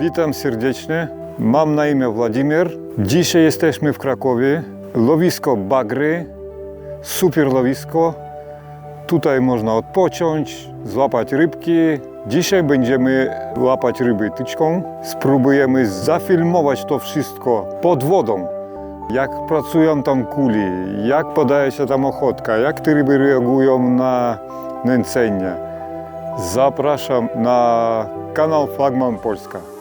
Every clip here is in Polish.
Witam serdecznie. Mam na imię Władimir. Dzisiaj jesteśmy w Krakowie. Lowisko Bagry. Super lowisko. Tutaj można odpocząć, złapać rybki. Dzisiaj będziemy łapać ryby tyczką. Spróbujemy zafilmować to wszystko pod wodą. Jak pracują tam kuli, jak podaje się tam ochotka, jak te ryby reagują na nęcenie. Zapraszam na kanał Flagman Polska.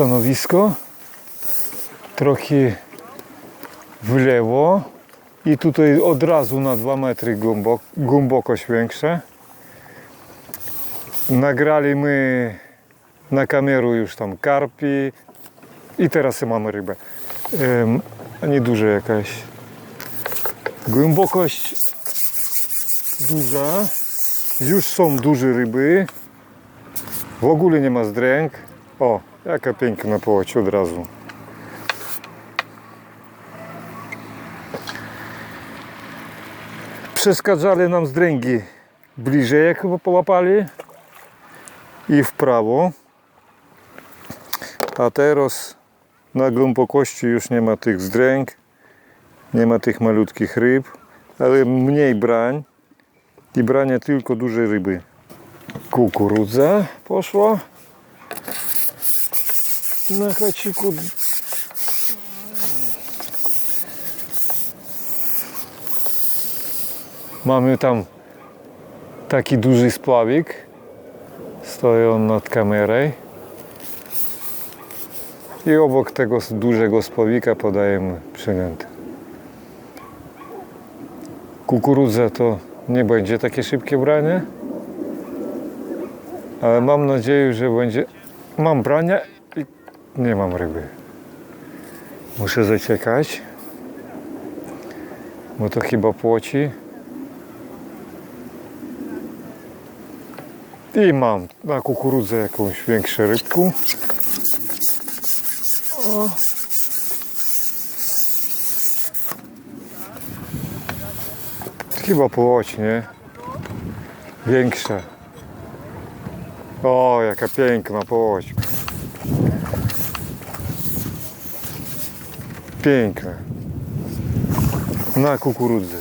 Stanowisko trochę w lewo i tutaj od razu na 2 metry głębok, głębokość większa. Nagrali my na kamerę już tam karpi i teraz mamy rybę. Em, a nie duża jakaś. Głębokość duża. Już są duże ryby. W ogóle nie ma zdręk. O, jaka piękna połać od razu. Przeskadzali nam zdręgi bliżej, jak chyba połapali. I w prawo. A teraz na głębokości już nie ma tych zdręg. Nie ma tych malutkich ryb, ale mniej brań. I branie tylko duże ryby. Kukurydza poszła. Na haciku. Mamy tam taki duży spławik. Stoi on nad kamerą. I obok tego dużego spławika podajemy przynętę. Kukurydza to nie będzie takie szybkie branie. Ale mam nadzieję, że będzie. Mam brania i nie mam ryby. Muszę zaciekać. Bo to chyba płoci. I mam na kukurydzę jakąś większą rybku. O. Chyba płoć, nie? Większa. O, jaka piękna połoć. Piękna. Na kukurydzy.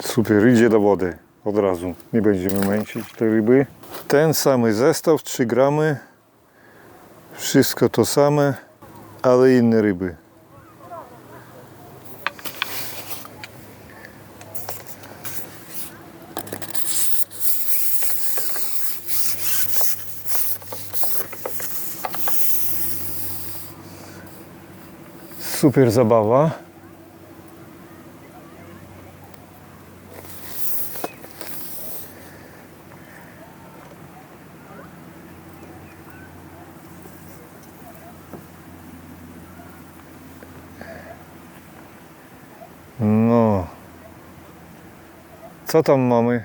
Super, idzie do wody od razu. Nie będziemy męczyć tej ryby. Ten samý zestaw, 3 gramy. Wszystko to same, ale inne ryby. Super zabawa. No. Co tam mamy?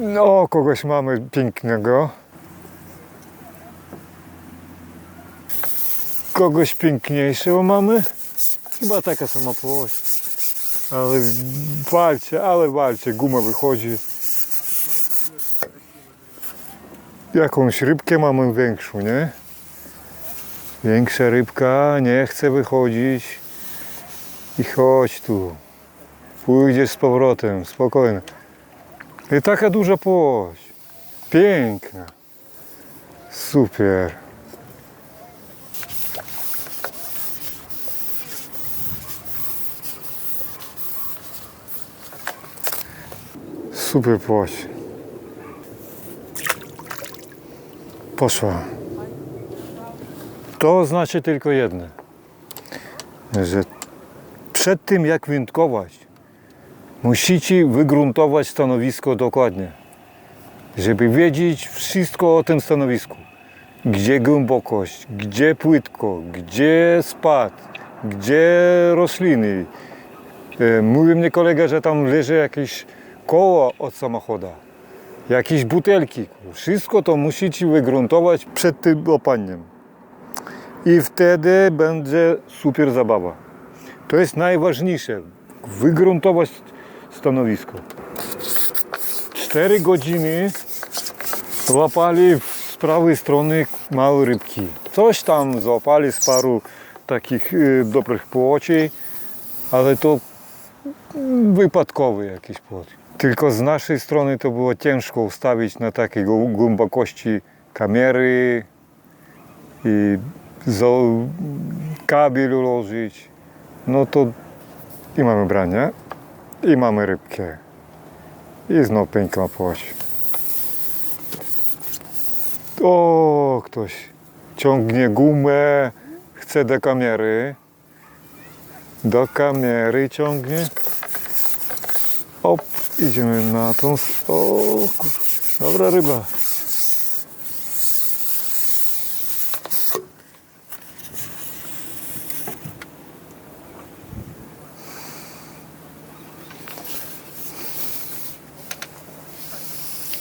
No, kogoś mamy pięknego. Kogoś piękniejszego mamy. Chyba taka sama połoś. Ale walcie, ale walcie, guma wychodzi. Jakąś rybkę mamy większą, nie? Większa rybka nie chce wychodzić. I chodź tu. Pójdziesz z powrotem, spokojnie. I taka duża płoć. Piękna. Super. Super płoć. Poszła. To znaczy tylko jedno. że przed tym jak wędkować, musicie wygruntować stanowisko dokładnie, żeby wiedzieć wszystko o tym stanowisku. Gdzie głębokość, gdzie płytko, gdzie spad, gdzie rośliny. E, Mówił mnie kolega, że tam leży jakieś koło od samochodu, jakieś butelki. Wszystko to musicie wygruntować przed tym opaniem. I wtedy będzie super zabawa. To jest najważniejsze. Wygruntować stanowisko. Cztery godziny łapali z prawej strony małe rybki. Coś tam złapali z paru takich y, dobrych płoci, ale to wypadkowy jakiś płot. Tylko z naszej strony to było ciężko ustawić na takiej głębokości kamery i kabel ułożyć. No to i mamy branie, i mamy rybkę. I znowu piękna płoć. O, ktoś ciągnie gumę, chce do kamery. Do kamery ciągnie. Op, idziemy na tą. O, kur... dobra ryba.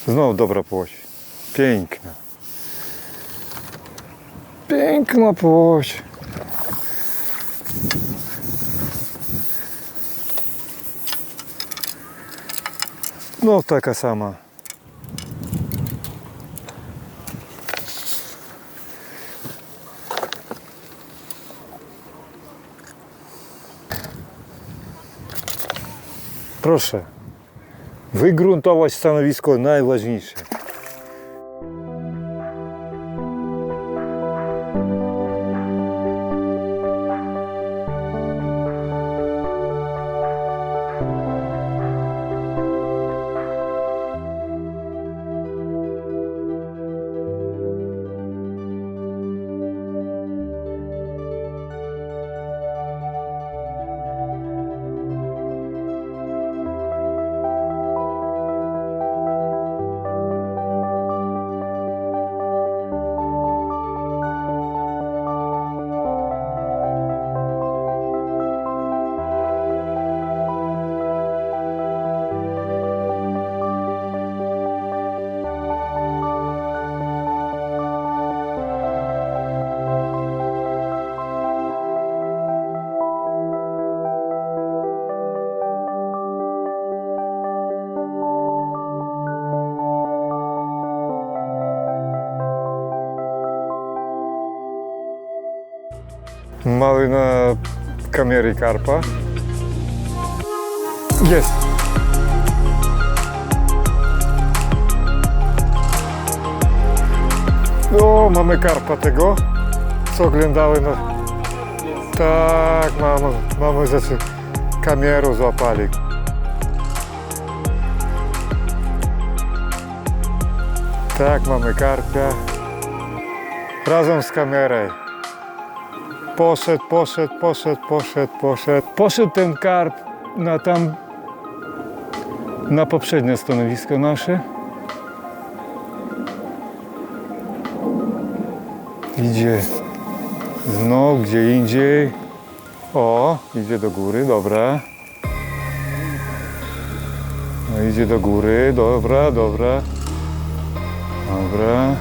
Znowu dobra płoć. Piękna. Piękna płoć. No taka sama. Proszę. Wygruntować stanowisko najważniejsze. Mały na kamery karpa. Jest. O, mamy karpa tego, co oglądały na... Tak, mamy, mamy rzeczy. Kamerę złapali. Tak, mamy karpia. Razem z kamerą. Poszedł, poszedł, poszedł, poszedł, poszedł. Poszedł ten karp na tam, na poprzednie stanowisko nasze. Idzie znowu gdzie indziej. O, idzie do góry, dobra. No idzie do góry, dobra, dobra. Dobra.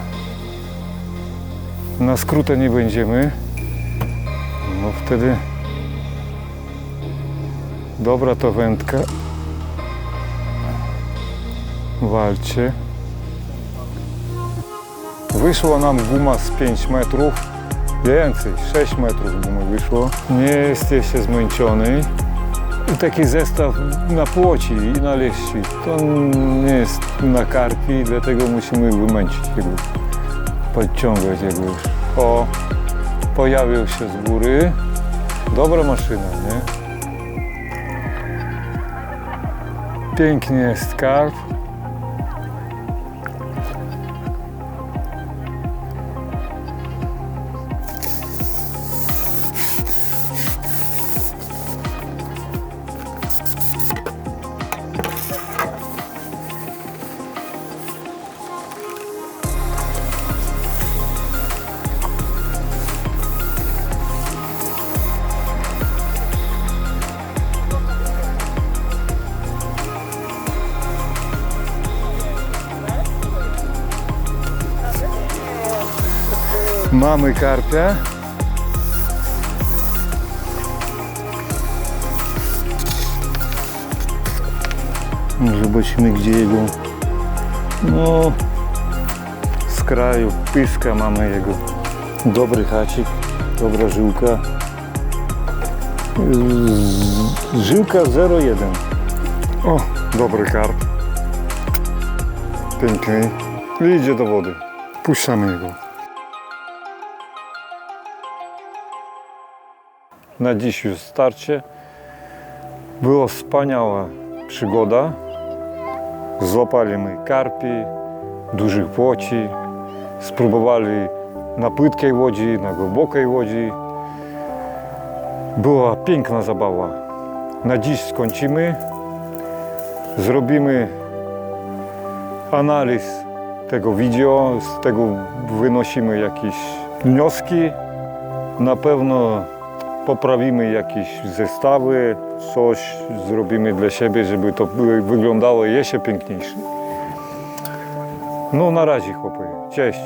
Na skrótę nie będziemy. No wtedy dobra to wędka. Walcie. Wyszło nam guma z 5 metrów. Więcej, 6 metrów gumy wyszło. Nie jesteście zmęczony. I taki zestaw na płoci i na liści. To nie jest na karpi, dlatego musimy wymęcić jego. Podciągać jego już. O, pojawił się z góry. Dobra maszyna, nie? Pięknie jest Mamy karpia. Zobaczymy gdzie jego. No z kraju pyska mamy jego. Dobry hacik, dobra żyłka. Żyłka 01. O, dobry karp. Piękny. Idzie do wody. Puszczamy jego. Na dziś już starcie. Była wspaniała przygoda. Złapaliśmy karpi, dużych płoci. Spróbowali na płytkiej łodzi, na głębokiej łodzi. Była piękna zabawa. Na dziś skończymy. Zrobimy analiz tego wideo, z tego wynosimy jakieś wnioski. Na pewno poprawimy jakieś zestawy, coś zrobimy dla siebie, żeby to wyglądało jeszcze piękniejsze. No na razie chłopy, cześć.